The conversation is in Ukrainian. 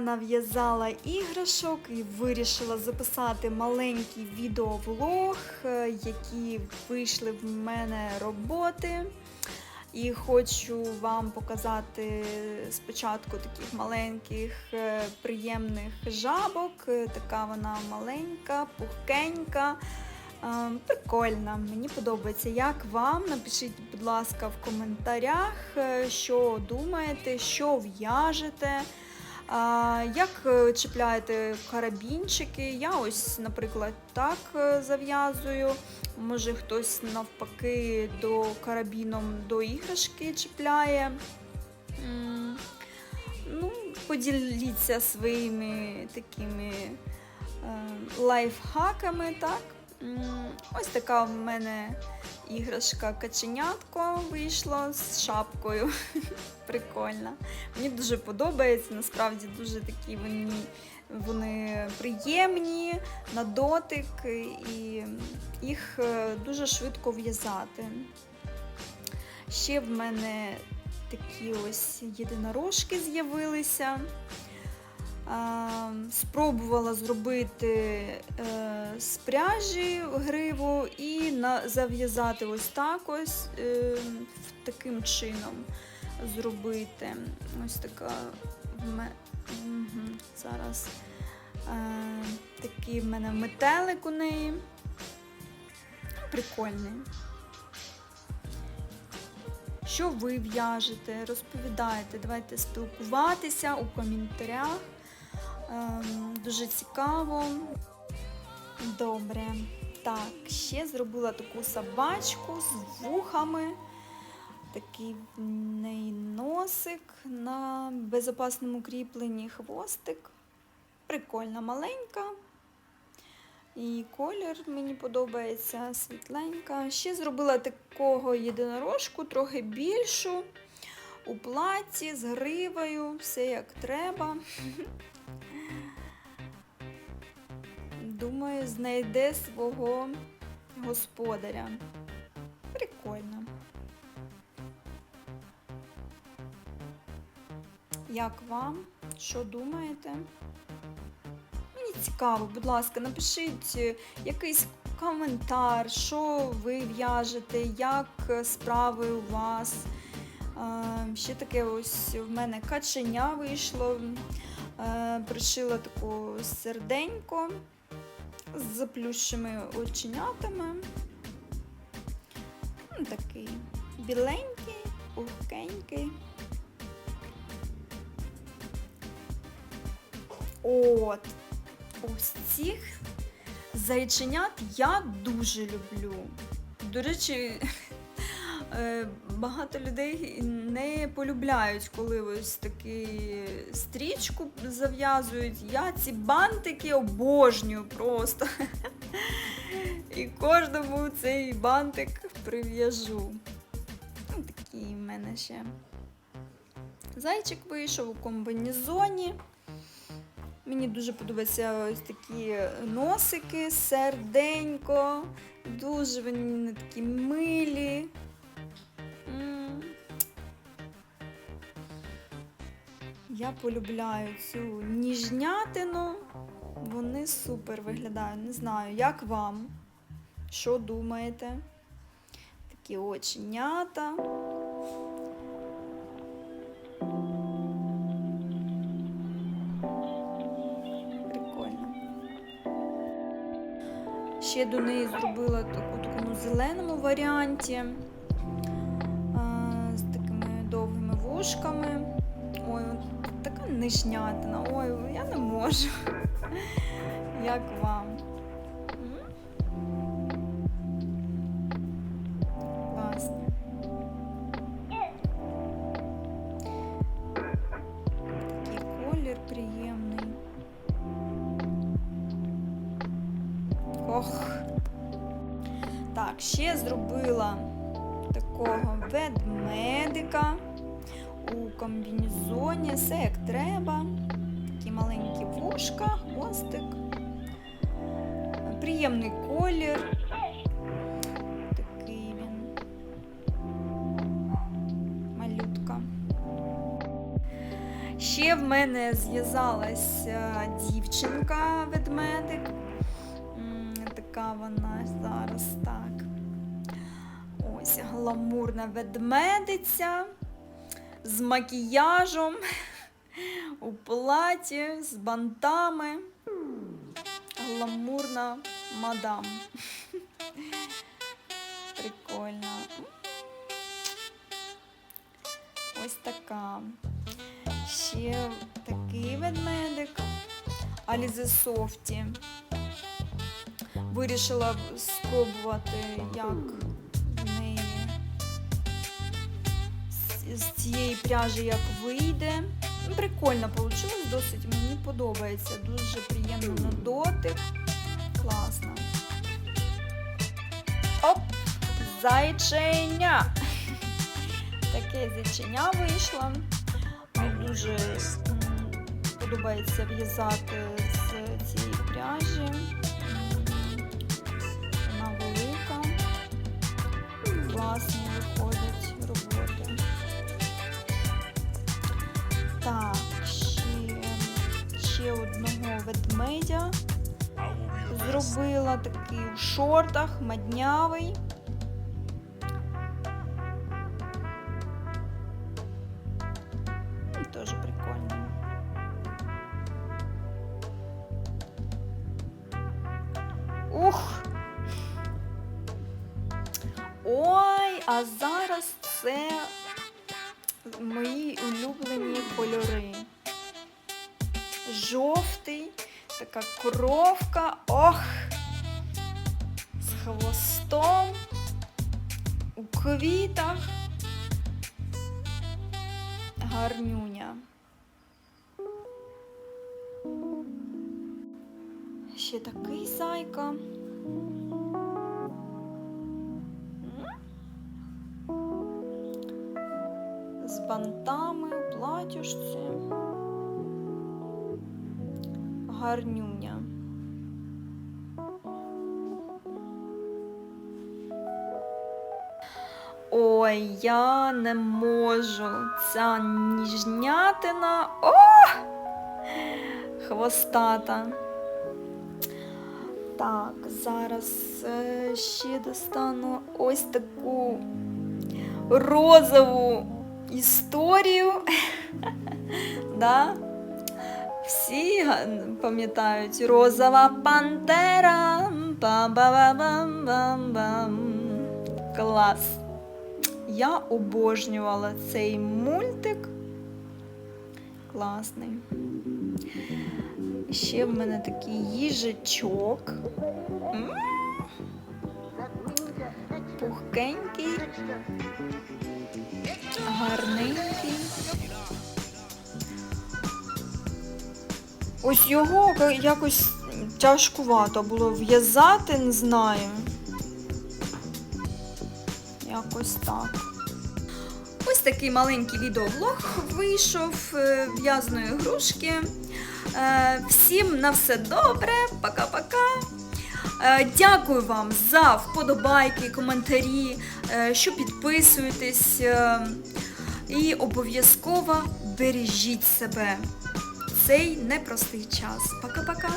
Нав'язала іграшок і вирішила записати маленький відеовлог, е, які вийшли в мене роботи. І хочу вам показати спочатку таких маленьких е, приємних жабок. Е, Така вона маленька, пухкенька. Прикольна, мені подобається. Як вам? Напишіть, будь ласка, в коментарях, що думаєте, що в'яжете. Як е, чіпляєте карабінчики? Я ось, наприклад, так е, зав'язую. Може хтось навпаки до карабіном до іграшки чіпляє. Ну, поділіться своїми такими е, лайфхаками, так? Ось така в мене іграшка каченятко вийшла з шапкою. Прикольно. Мені дуже подобається, насправді дуже такі вони, вони приємні на дотик, і їх е, дуже швидко в'язати. Ще в мене такі ось єдинорожки з'явилися. Спробувала зробити е, з пряжі гриву і зав'язати ось так ось е, таким чином зробити. Ось така зараз е, такий в мене метелик у неї. Прикольний. Що ви в'яжете? Розповідайте, давайте спілкуватися у коментарях. Ем, дуже цікаво. Добре. Так, ще зробила таку собачку з вухами. Такий в неї носик на безопасному кріпленні хвостик. Прикольна маленька. І колір мені подобається світленька. Ще зробила такого єдинорожку, трохи більшу. У платі з гривою, все як треба. Думаю, знайде свого господаря. Прикольно. Як вам? Що думаєте? Мені цікаво, будь ласка, напишіть е, якийсь коментар, що ви в'яжете, як справи у вас. Е, Ще таке ось в мене каченя вийшло. Е, Пришила таку серденько з заплющими оченятами. Ну, Такий біленький, пухкенький. От, ось цих зайченят я дуже люблю. До речі, е, багато людей не полюбляють, коли ось таку стрічку зав'язують. Я ці бантики обожнюю просто. І кожному цей бантик прив'яжу. Ну, Такий в мене ще зайчик вийшов у комбінезоні. Мені дуже подобаються ось такі носики, серденько. Дуже вони такі милі. Я полюбляю цю ніжнятину. Вони супер виглядають. Не знаю, як вам? Що думаєте? Такі оченята. Прикольно. Ще до неї зробила таку такому зеленому варіанті. З такими довгими вушками. Нишнятина. Ой, я не можу. Як вам? Класно. Такий колір приємний. Ох. Так, ще зробила такого ведмедика у комбінезоні, все як треба. Такі маленькі вушка, хвостик. Приємний колір. Такий він. Малютка. Ще в мене зв'язалась е, дівчинка ведмедик. Така вона зараз так. Ось гламурна ведмедиця з макіяжем у платі, з бантами. Гламурна мадам. Прикольно. Ось така. Ще такий ведмедик. Алізи Софті. Вирішила спробувати, як з- цієї пряжі як вийде. Прикольно вийшло, досить мені подобається. Дуже приємно на дотик. Класно. Оп! Зайченя! Таке зайченя вийшло. Мені дуже подобається в'язати з цієї пряжі. Зробила такий в шортах, маднявий. Ну, Теж прикольно. Ух! Ой, а зараз це мої улюблені кольори. Жовтий, така коровка, ох, хвостом, у квітах. Гарнюня. Ще такий зайка. З бантами у платюшці. Гарнюня. Ой, я не можу. Ця ніжнятина. О! Хвостата. Так, зараз е, ще достану ось таку розову історію. да? Всі пам'ятають розова пантера. Бам-ба-ба-бам-бам-бам. Клас. Я обожнювала цей мультик. Класний. Ще в мене такий їжачок. М. Пухкенький, гарненький. Ось його якось тяжкувато було в'язати, не знаю. Якось так. Ось такий маленький відеоблог вийшов е, в'язної грушки. Е, Всім на все добре, пока-пока. Е, Дякую вам за вподобайки, коментарі, що підписуєтесь. І обов'язково бережіть себе. Цей непростий час. Пока-пока.